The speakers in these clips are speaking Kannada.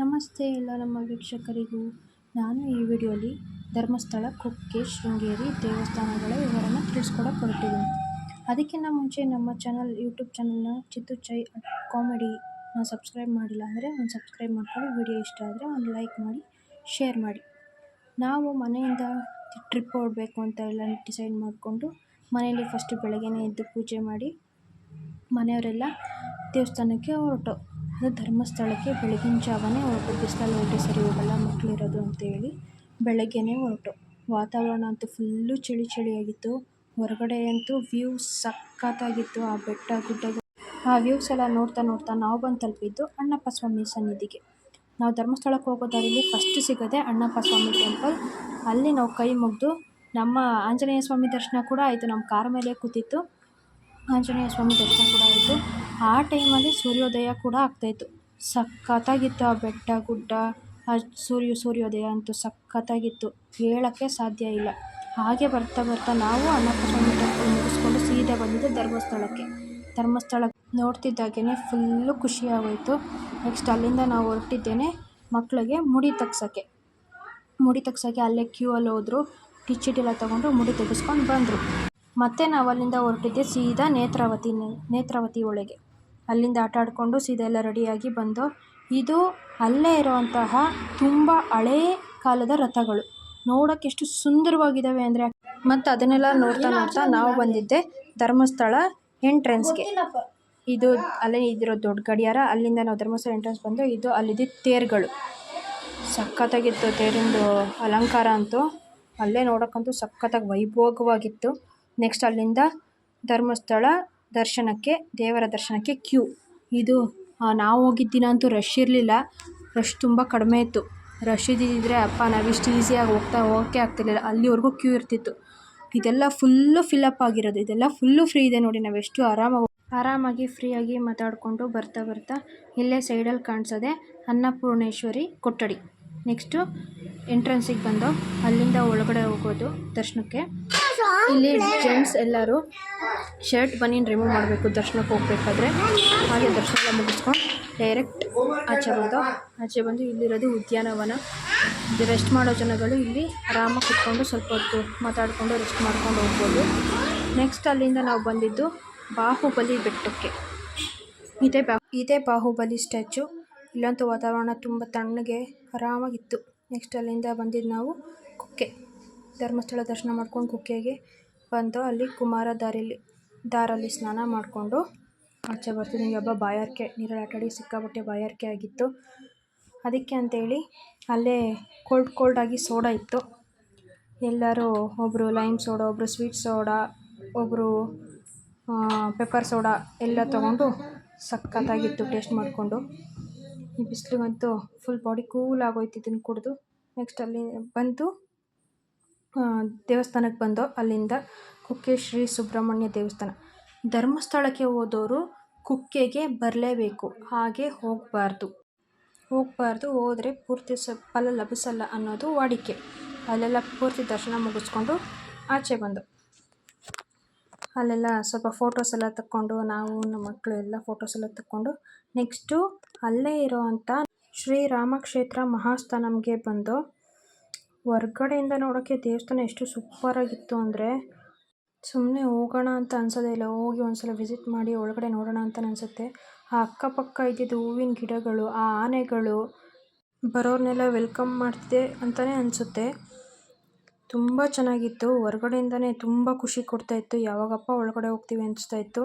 ನಮಸ್ತೆ ಎಲ್ಲ ನಮ್ಮ ವೀಕ್ಷಕರಿಗೂ ನಾನು ಈ ವಿಡಿಯೋಲಿ ಧರ್ಮಸ್ಥಳ ಕುಕ್ಕೆ ಶೃಂಗೇರಿ ದೇವಸ್ಥಾನಗಳ ವಿವರನ ತಿಳಿಸ್ಕೊಡಕ್ಕೆ ಹೊರಟಿದ್ದೀನಿ ಅದಕ್ಕಿಂತ ಮುಂಚೆ ನಮ್ಮ ಚಾನಲ್, ಯೂಟ್ಯೂಬ್ ಚಾನಲ್ನ ಚಿತ್ತು ಚೈ ಕಾಮಿಡಿ ಸಬ್ಸ್ಕ್ರೈಬ್ ಮಾಡಿಲ್ಲ ಅಂದರೆ ಒಂದು ಸಬ್ಸ್ಕ್ರೈಬ್ ಮಾಡ್ಕೊಳ್ಳಿ. ವಿಡಿಯೋ ಇಷ್ಟ ಆದರೆ ಒಂದು ಲೈಕ್ ಮಾಡಿ, ಶೇರ್ ಮಾಡಿ. ನಾವು ಮನೆಯಿಂದ ಟ್ರಿಪ್ ಹೊರಡಬೇಕು ಅಂತ ಎಲ್ಲ ಡಿಸೈಡ್ ಮಾಡಿಕೊಂಡು ಮನೆಯಲ್ಲಿ ಫಸ್ಟ್ ಬೆಳಗ್ಗೆನೇ ಎದ್ದು ಪೂಜೆ ಮಾಡಿ ಮನೆಯವರೆಲ್ಲ ದೇವಸ್ಥಾನಕ್ಕೆ ಹೊರಟು. ಧರ್ಮಸ್ಥಳಕ್ಕೆ ಬೆಳಗಿನ ಜಾವನೇ ಹೊರಟು. ಬಿಸಿಲಲ್ಲಿ ಹೊರಟೆ ಸರಿ ಹೋಗಲ್ಲ ಮಕ್ಕಳಿರೋದು ಅಂತೇಳಿ ಬೆಳಗ್ಗೆನೇ ಹೊರಟು. ವಾತಾವರಣ ಅಂತೂ ಫುಲ್ಲು ಚಳಿ ಚಳಿಯಾಗಿತ್ತು. ಹೊರಗಡೆ ಅಂತೂ ವ್ಯೂ ಸಖತ್ತಾಗಿತ್ತು. ಆ ಬೆಟ್ಟ, ಗುಡ್ಡಗಳು, ಆ ವ್ಯೂಸ್ ಎಲ್ಲ ನೋಡ್ತಾ ನೋಡ್ತಾ ನಾವು ಬಂದು ತಲುಪಿದ್ದು ಅಣ್ಣಪ್ಪ ಸ್ವಾಮಿ ಸನ್ನಿಧಿಗೆ. ನಾವು ಧರ್ಮಸ್ಥಳಕ್ಕೆ ಹೋಗೋ ದಾರಿಲಿ ಫಸ್ಟ್ ಸಿಗೋದೆ ಅಣ್ಣಪ್ಪ ಸ್ವಾಮಿ ಟೆಂಪಲ್ ಅಲ್ಲಿ ನಾವು ಕೈ ಮುಗಿದು ನಮ್ಮ ಆಂಜನೇಯ ಸ್ವಾಮಿ ದರ್ಶನ ಕೂಡ ಆಯಿತು. ನಮ್ಮ ಕಾರ್ ಮೇಲೆ ಕೂತಿತ್ತು. ಆಂಜನೇಯ ಸ್ವಾಮಿ ದರ್ಶನ ಕೂಡ ಆಯಿತು. ಆ ಟೈಮಲ್ಲಿ ಸೂರ್ಯೋದಯ ಕೂಡ ಆಗ್ತಾಯಿತ್ತು ಸಖತ್ತಾಗಿತ್ತು ಆ ಬೆಟ್ಟ ಗುಡ್ಡ, ಆ ಸೂರ್ಯ, ಸೂರ್ಯೋದಯ ಅಂತೂ ಸಖತ್ತಾಗಿತ್ತು. ಹೇಳೋಕ್ಕೆ ಸಾಧ್ಯ ಇಲ್ಲ. ಹಾಗೆ ಬರ್ತಾ ಬರ್ತಾ ನಾವು ಸ್ವಾಮಿ ಟೆಂಪಲ್ ಮುಗಿಸ್ಕೊಂಡು ಸೀದಾ ಬಂದಿದ್ದು ಧರ್ಮಸ್ಥಳಕ್ಕೆ. ಧರ್ಮಸ್ಥಳ ನೋಡ್ತಿದ್ದಾಗೇ ಫುಲ್ಲು ಖುಷಿ ಆಗೋಯಿತು ನೆಕ್ಸ್ಟ್ ಅಲ್ಲಿಂದ ನಾವು ಹೊರಟಿದ್ದೇನೆ ಮಕ್ಕಳಿಗೆ ಮುಡಿ ತೆಗ್ಸೋಕ್ಕೆ. ಮುಡಿ ತೆಗ್ಸೋಕ್ಕೆ ಅಲ್ಲೇ ಕ್ಯೂ ಅಲ್ಲಿ ಹೋದರು ಎಲ್ಲ ತೊಗೊಂಡು ಮುಡಿ ತೆಗೆಸ್ಕೊಂಡು ಬಂದರು. ಮತ್ತೆ ನಾವು ಅಲ್ಲಿಂದ ಹೊರಟಿದ್ದೆ ಸೀದಾ ನೇತ್ರಾವತಿ ನೇತ್ರಾವತಿ ಒಳಗೆ. ಅಲ್ಲಿಂದ ಆಟ ಆಡಿಕೊಂಡು ಸೀದಾ ಎಲ್ಲ ರೆಡಿಯಾಗಿ ಬಂದು ಇದು ಅಲ್ಲೇ ಇರುವಂತಹ ತುಂಬ ಹಳೇ ಕಾಲದ ರಥಗಳು. ನೋಡಕ್ಕೆ ಎಷ್ಟು ಸುಂದರವಾಗಿದ್ದಾವೆ ಅಂದರೆ. ಮತ್ತು ಅದನ್ನೆಲ್ಲ ನೋಡ್ತಾ ನೋಡ್ತಾ ನಾವು ಬಂದಿದ್ದೆ ಧರ್ಮಸ್ಥಳ ಎಂಟ್ರೆನ್ಸ್ಗೆ ಇದು ಅಲ್ಲೇ ಇದಿರೋ ದೊಡ್ಡ ಗಡಿಯಾರ, ಅಲ್ಲಿಂದ ನಾವು ಧರ್ಮಸ್ಥಳ ಎಂಟ್ರೆನ್ಸ್ ಬಂದು ಇದು ಅಲ್ಲಿದ್ದ ತೇರುಗಳು. ಸಖತ್ತಾಗಿತ್ತು ತೇರಿಂದು ಅಲಂಕಾರ ಅಂತೂ. ಅಲ್ಲೇ ನೋಡೋಕ್ಕಂತೂ ಸಖತ್ತಾಗಿ ವೈಭೋಗವಾಗಿತ್ತು. ನೆಕ್ಸ್ಟ್ ಅಲ್ಲಿಂದ ಧರ್ಮಸ್ಥಳ ದರ್ಶನಕ್ಕೆ, ದೇವರ ದರ್ಶನಕ್ಕೆ ಕ್ಯೂ. ಇದು ನಾವು ಹೋಗಿದ್ದ ದಿನ ಅಂತೂ ರಶ್ ಇರಲಿಲ್ಲ. ರಶ್ ತುಂಬ ಕಡಿಮೆ ಇತ್ತು. ರಶ್ ಇದ್ದಿದ್ದರೆ ಅಪ್ಪ, ನಾವಿಷ್ಟು ಈಸಿಯಾಗಿ ಹೋಗ್ತಾ, ಹೋಗೋಕ್ಕೆ ಆಗ್ತಿರ್ಲಿಲ್ಲ. ಅಲ್ಲಿವರೆಗೂ ಕ್ಯೂ ಇರ್ತಿತ್ತು. ಇದೆಲ್ಲ ಫುಲ್ಲು ಅಪ್ ಆಗಿರೋದು. ಇದೆಲ್ಲ ಫುಲ್ಲು ಫ್ರೀ ಇದೆ ನೋಡಿ ನಾವು ಎಷ್ಟು ಆರಾಮಾಗಿ ಆರಾಮಾಗಿ ಫ್ರೀಯಾಗಿ ಮಾತಾಡಿಕೊಂಡು ಬರ್ತಾ ಬರ್ತಾ ಇಲ್ಲೇ ಸೈಡಲ್ಲಿ ಕಾಣಿಸೋದೆ ಅನ್ನಪೂರ್ಣೇಶ್ವರಿ ಕೊಠಡಿ. ನೆಕ್ಸ್ಟು ಎಂಟ್ರೆನ್ಸಿಗೆ ಬಂದು ಅಲ್ಲಿಂದ ಒಳಗಡೆ ಹೋಗೋದು ದರ್ಶನಕ್ಕೆ. ಇಲ್ಲಿ ಜೆಂಟ್ಸ್ ಎಲ್ಲರೂ ಶರ್ಟ್ ಬನೀನ್ ರಿಮೂವ್ ಮಾಡಬೇಕು, ದರ್ಶನಕ್ಕೆ ಹೋಗ್ಬೇಕಾದ್ರೆ. ಹಾಗೆ ದರ್ಶನ ಮುಗಿಸ್ಕೊಂಡು ಡೈರೆಕ್ಟ್ ಆಚೆ ಬಂದು ಆಚೆ ಬಂದು ಇಲ್ಲಿರೋದು ಉದ್ಯಾನವನ. ರೆಸ್ಟ್ ಮಾಡೋ ಜನಗಳು ಇಲ್ಲಿ ಆರಾಮಾಗಿ ಕುತ್ಕೊಂಡು ಸ್ವಲ್ಪ ಹೊತ್ತು ಮಾತಾಡಿಕೊಂಡು ರೆಸ್ಟ್ ಮಾಡ್ಕೊಂಡು ಹೋಗ್ಬೋದು. ನೆಕ್ಸ್ಟ್ ಅಲ್ಲಿಂದ ನಾವು ಬಂದಿದ್ದು ಬಾಹುಬಲಿ ಬೆಟ್ಟಕ್ಕೆ. ಇದೇ ಬಾ, ಇದೇ ಬಾಹುಬಲಿ ಸ್ಟ್ಯಾಚು ಇಲ್ಲಂತೂ ವಾತಾವರಣ ತುಂಬ ತಣ್ಣಗೆ ಆರಾಮಾಗಿತ್ತು. ನೆಕ್ಸ್ಟ್ ಅಲ್ಲಿಂದ ಬಂದಿದ್ದು ನಾವು ಕುಕ್ಕೆ. ಧರ್ಮಸ್ಥಳ ದರ್ಶನ ಮಾಡ್ಕೊಂಡು ಕುಕ್ಕೆಗೆ ಬಂದು ಅಲ್ಲಿ ಕುಮಾರ ದಾರಿಲಿ, ದಾರಲ್ಲಿ ಸ್ನಾನ ಮಾಡಿಕೊಂಡು ಆಚೆ ಬರ್ತೀನಿ. ಹಬ್ಬ ಬಾಯಾರಿಕೆ ನೀರಲ್ಲಿ ಆಟಾಡಿ ಸಿಕ್ಕಾಪಟ್ಟೆ ಬಾಯಾರಿಕೆ ಆಗಿತ್ತು. ಅದಕ್ಕೆ ಅಂತೇಳಿ ಅಲ್ಲೇ ಕೋಲ್ಡ್ ಕೋಲ್ಡಾಗಿ ಸೋಡಾ ಇತ್ತು. ಎಲ್ಲರೂ ಒಬ್ಬರು ಲೈಮ್ ಸೋಡಾ ಒಬ್ಬರು ಸ್ವೀಟ್ ಸೋಡಾ ಒಬ್ಬರು ಪೆಪ್ಪರ್ ಸೋಡಾ ಎಲ್ಲ ತೊಗೊಂಡು ಸಖತ್ತಾಗಿತ್ತು ಟೇಸ್ಟ್ ಮಾಡಿಕೊಂಡು. ಈ ಬಿಸಿಲಿಗಂತೂ ಫುಲ್ ಬಾಡಿ ಕೂಲ್ ಆಗೋಯ್ತು ಇದನ್ನು ಕುಡಿದು. ನೆಕ್ಸ್ಟ್ ಅಲ್ಲಿ ಬಂದು ದೇವಸ್ಥಾನಕ್ಕೆ ಬಂದು, ಅಲ್ಲಿಂದ ಕುಕ್ಕೆ ಶ್ರೀ ಸುಬ್ರಹ್ಮಣ್ಯ ದೇವಸ್ಥಾನ. ಧರ್ಮಸ್ಥಳಕ್ಕೆ ಹೋದವರು ಕುಕ್ಕೆಗೆ ಬರಲೇಬೇಕು, ಹಾಗೆ ಹೋಗಬಾರ್ದು. ಹೋಗಬಾರ್ದು, ಹೋದರೆ ಪೂರ್ತಿ ಸ, ಫಲ ಲಭಿಸಲ್ಲ ಅನ್ನೋದು ವಾಡಿಕೆ. ಅಲ್ಲೆಲ್ಲ ಪೂರ್ತಿ ದರ್ಶನ ಮುಗಿಸ್ಕೊಂಡು ಆಚೆ ಬಂದು. ಅಲ್ಲೆಲ್ಲ ಸ್ವಲ್ಪ ಫೋಟೋಸ್ ಎಲ್ಲ ತಕ್ಕೊಂಡು, ನಾವು, ನಮ್ಮ ಮಕ್ಕಳು ಎಲ್ಲ ಫೋಟೋಸ್ ಎಲ್ಲ ತಕ್ಕೊಂಡು ನೆಕ್ಸ್ಟು ಅಲ್ಲೇ ಇರೋವಂಥ ಶ್ರೀರಾಮಕ್ಷೇತ್ರ ಮಹಾಸ್ಥಾನಮ್ಗೆ ಬಂದು ಹೊರ್ಗಡೆಯಿಂದ ನೋಡೋಕ್ಕೆ ದೇವಸ್ಥಾನ ಎಷ್ಟು ಸೂಪರಾಗಿತ್ತು ಅಂದರೆ ಸುಮ್ಮನೆ ಹೋಗೋಣ ಅಂತ ಅನ್ಸೋದೇ ಇಲ್ಲ. ಹೋಗಿ ಒಂದು ಸಲ ವಿಸಿಟ್ ಮಾಡಿ ಒಳಗಡೆ ನೋಡೋಣ ಅಂತ ಅನಿಸುತ್ತೆ. ಆ ಅಕ್ಕಪಕ್ಕ ಇದ್ದಿದ್ದು ಹೂವಿನ ಗಿಡಗಳು, ಆ ಆನೆಗಳು ಬರೋರನ್ನೆಲ್ಲ ವೆಲ್ಕಮ್ ಮಾಡ್ತಿದೆ ಅಂತಲೇ ಅನಿಸುತ್ತೆ. ತುಂಬ ಚೆನ್ನಾಗಿತ್ತು. ಹೊರ್ಗಡೆಯಿಂದನೇ ತುಂಬ ಖುಷಿ ಕೊಡ್ತಾಯಿತ್ತು ಯಾವಾಗಪ್ಪ ಒಳಗಡೆ ಹೋಗ್ತೀವಿ ಅನಿಸ್ತಾ ಇತ್ತು.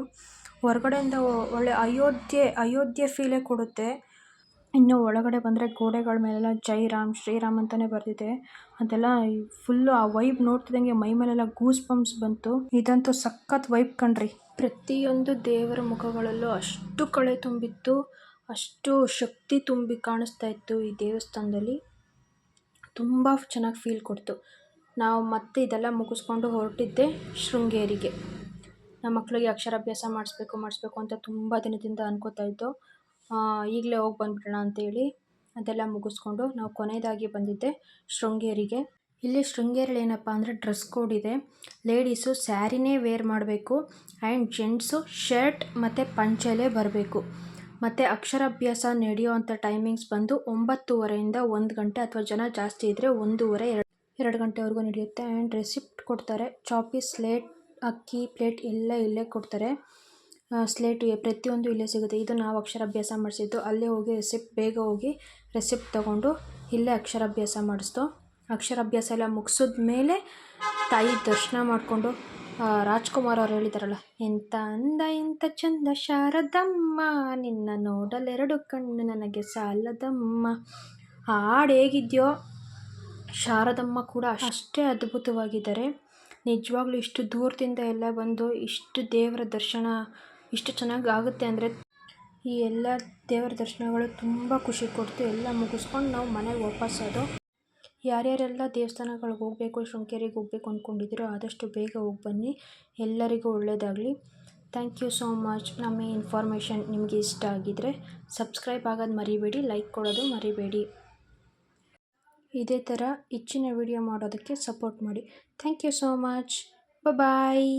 ಹೊರ್ಗಡೆಯಿಂದ ಒಳ್ಳೆ ಅಯೋಧ್ಯೆ ಅಯೋಧ್ಯೆ ಫೀಲೇ ಕೊಡುತ್ತೆ. ಇನ್ನು ಒಳಗಡೆ ಬಂದರೆ ಗೋಡೆಗಳ ಮೇಲೆಲ್ಲ ಜೈ ರಾಮ್ ಶ್ರೀರಾಮ್ ಅಂತಲೇ ಬರೆದಿದೆ. ಅದೆಲ್ಲ ಫುಲ್ಲು ಆ ವೈಬ್ ನೋಡ್ತಿದ್ದಂಗೆ ಮೈ ಮೇಲೆಲ್ಲ ಗೂಸ್ ಬಂಪ್ಸ್ ಬಂತು. ಇದಂತೂ ಸಖತ್ ವೈಬ್ ಕಣ್ರಿ. ಪ್ರತಿಯೊಂದು ದೇವರ ಮುಖಗಳಲ್ಲೂ ಅಷ್ಟು ಕಳೆ ತುಂಬಿತ್ತು, ಅಷ್ಟು ಶಕ್ತಿ ತುಂಬಿ ಕಾಣಿಸ್ತಾ ಇತ್ತು ಈ ದೇವಸ್ಥಾನದಲ್ಲಿ. ತುಂಬ ಚೆನ್ನಾಗಿ ಫೀಲ್ ಕೊಡ್ತು. ನಾವು ಮತ್ತೆ ಇದೆಲ್ಲ ಮುಗಿಸ್ಕೊಂಡು ಹೊರಟಿದ್ದೆ ಶೃಂಗೇರಿಗೆ. ನಮ್ಮ ಮಕ್ಕಳಿಗೆ ಅಕ್ಷರಾಭ್ಯಾಸ ಮಾಡಿಸ್ಬೇಕು ಮಾಡಿಸ್ಬೇಕು ಅಂತ ತುಂಬ ದಿನದಿಂದ ಅನ್ಕೋತಾ ಇದ್ದು ಈಗಲೇ ಹೋಗಿ ಬಂದ್ಬಿಡೋಣ ಅಂತೇಳಿ ಅದೆಲ್ಲ ಮುಗಿಸ್ಕೊಂಡು ನಾವು ಕೊನೆಯದಾಗಿ ಬಂದಿದ್ದೆ ಶೃಂಗೇರಿಗೆ. ಇಲ್ಲಿ ಶೃಂಗೇರಿಯಲ್ಲಿ ಏನಪ್ಪ ಅಂದರೆ ಡ್ರೆಸ್ ಕೋಡ್ ಇದೆ. ಲೇಡೀಸು ಸ್ಯಾರಿನೇ ವೇರ್ ಮಾಡಬೇಕು. ಆ್ಯಂಡ್ ಜೆಂಟ್ಸು ಶರ್ಟ್ ಮತ್ತು ಪಂಚೆಲೇ ಬರಬೇಕು. ಮತ್ತು ಅಕ್ಷರಾಭ್ಯಾಸ ನಡೆಯುವಂಥ ಟೈಮಿಂಗ್ಸ್ ಬಂದು ಒಂಬತ್ತುವರೆಯಿಂದ ಒಂದು ಗಂಟೆ ಅಥವಾ ಜನ ಜಾಸ್ತಿ ಇದ್ದರೆ ಒಂದೂವರೆ, ಎರಡು ಎರಡು ಗಂಟೆವರೆಗೂ ನಡೆಯುತ್ತೆ. ಆ್ಯಂಡ್ ರೆಸಿಪ್ಟ್ ಕೊಡ್ತಾರೆ. ಚಾಪಿ, ಸ್ಲೇಟ್, ಅಕ್ಕಿ, ಪ್ಲೇಟ್ ಎಲ್ಲ ಇಲ್ಲೇ ಕೊಡ್ತಾರೆ. ಸ್ಲೇಟು ಪ್ರತಿಯೊಂದು ಇಲ್ಲೇ ಸಿಗುತ್ತೆ. ಇದು ನಾವು ಅಕ್ಷರಾಭ್ಯಾಸ ಮಾಡಿಸಿದ್ದು. ಅಲ್ಲೇ ಹೋಗಿ ರೆಸಿಪ್ಟ್ ಬೇಗ ಹೋಗಿ ರೆಸಿಪ್ಟ್ ತೊಗೊಂಡು ಇಲ್ಲೇ ಅಕ್ಷರಾಭ್ಯಾಸ ಮಾಡಿಸ್ದೋ. ಅಕ್ಷರಾಭ್ಯಾಸ ಎಲ್ಲ ಮುಗಿಸಿದ ಮೇಲೆ ತಾಯಿ ದರ್ಶನ ಮಾಡಿಕೊಂಡು ರಾಜ್ಕುಮಾರ್ ಅವ್ರು ಹೇಳಿದಾರಲ್ಲ ಎಂಥ ಅಂದ ಎಂಥ ಚಂದ, ಶಾರದಮ್ಮ, ನಿನ್ನ ನೋಡಲೆರಡು ಕಣ್ಣು ನನಗೆ ಸಾಲದಮ್ಮ. ಹಾಡು ಹೇಗಿದೆಯೋ ಶಾರದಮ್ಮ ಕೂಡ ಅಷ್ಟೇ ಅದ್ಭುತವಾಗಿದ್ದಾರೆ. ನಿಜವಾಗ್ಲೂ ಇಷ್ಟು ದೂರದಿಂದ ಎಲ್ಲ ಬಂದು ಇಷ್ಟು ದೇವರ ದರ್ಶನ ಇಷ್ಟು ಚೆನ್ನಾಗಿ ಆಗುತ್ತೆ ಅಂದರೆ ಈ ಎಲ್ಲ ದೇವರ ದರ್ಶನಗಳು ತುಂಬ ಖುಷಿ ಕೊಡ್ತು. ಎಲ್ಲ ಮುಗಿಸ್ಕೊಂಡು ನಾವು ಮನೆಗೆ ವಾಪಸ್ಸೋದು ಯಾರ್ಯಾರೆಲ್ಲ ದೇವಸ್ಥಾನಗಳಿಗೆ ಹೋಗಬೇಕು, ಶೃಂಗೇರಿಗೆ ಹೋಗ್ಬೇಕು ಅಂದ್ಕೊಂಡಿದ್ದೀರೋ ಆದಷ್ಟು ಬೇಗ ಹೋಗಿ ಬನ್ನಿ. ಎಲ್ಲರಿಗೂ ಒಳ್ಳೆಯದಾಗಲಿ. Thank you so much. ನಮ್ಮ ಇನ್ಫಾರ್ಮೇಷನ್ ನಿಮಗೆ ಇಷ್ಟ ಆಗಿದ್ದರೆ ಸಬ್ಸ್ಕ್ರೈಬ್ ಆಗೋದು ಮರಿಬೇಡಿ, ಲೈಕ್ ಕೊಡೋದು ಮರಿಬೇಡಿ. ಇದೇ ಥರ ಹೆಚ್ಚಿನ ವಿಡಿಯೋ ಮಾಡೋದಕ್ಕೆ ಸಪೋರ್ಟ್ ಮಾಡಿ. Thank you so much. Bye